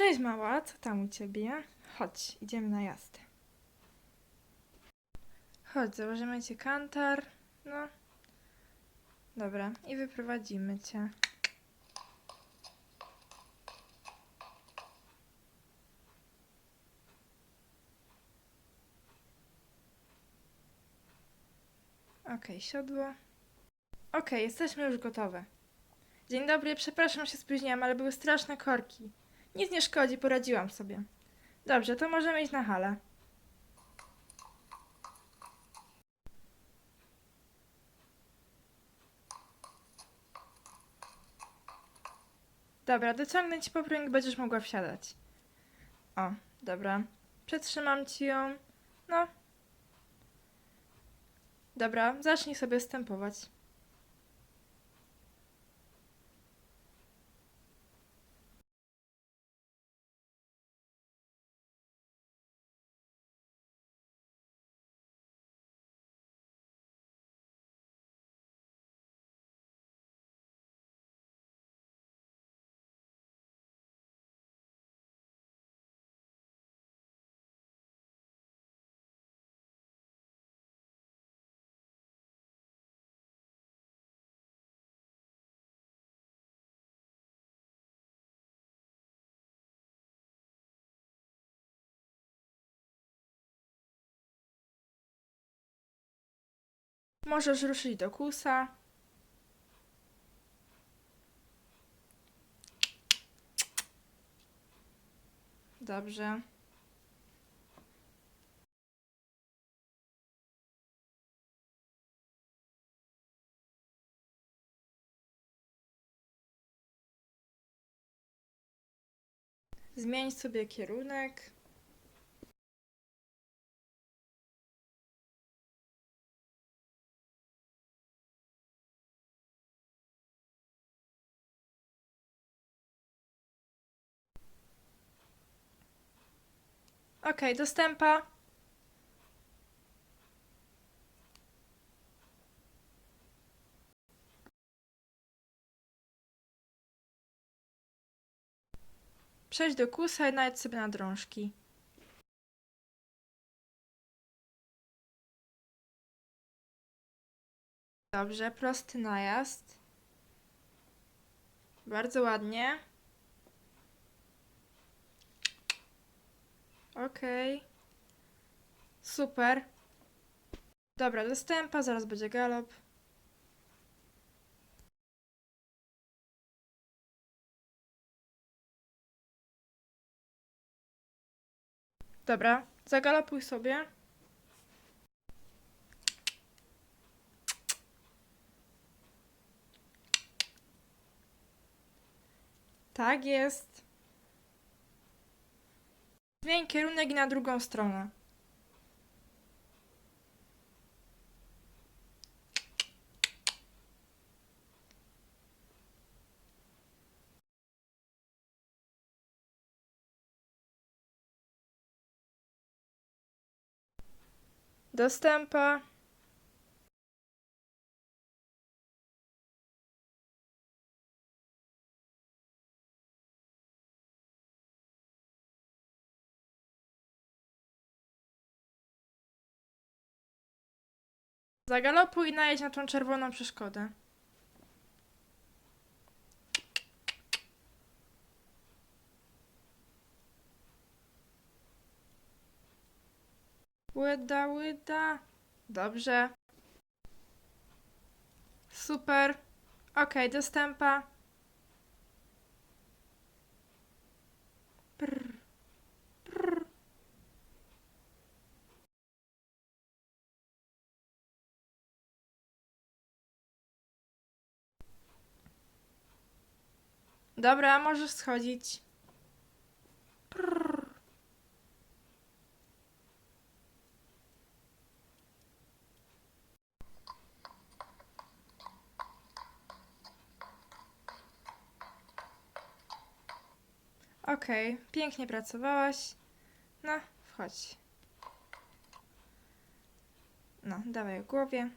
Cześć mała, co tam u ciebie? Chodź, idziemy na jazdę. Chodź, założymy ci kantar. No. Dobra, i wyprowadzimy cię. Okej, siodło. Okej, jesteśmy już gotowe. Dzień dobry, przepraszam, się spóźniłam, ale były straszne korki. Nic nie szkodzi, poradziłam sobie. Dobrze, to możemy iść na halę. Dobra, dociągnę ci poprawnik, będziesz mogła wsiadać. O, dobra. Przetrzymam ci ją. No. Dobra, zacznij sobie stępować. Możesz ruszyć do kusa. Dobrze. Zmień sobie kierunek. Okej, dostępa. Przejdź do kusa i najedź sobie na drążki. Dobrze, prosty najazd. Bardzo ładnie. Okej. Super. Dobra, dostępa, zaraz będzie galop. Dobra, zagalopuj sobie. Tak jest. Zmień kierunek i na drugą stronę. Dostępa. Zagalopuj i najedź na tą czerwoną przeszkodę. Łyda, łyda. Dobrze. Super. Okej, dostępa. Dobra, możesz schodzić. Prr. Okej, pięknie pracowałaś. No, wchodź. No, dawaj w głowie.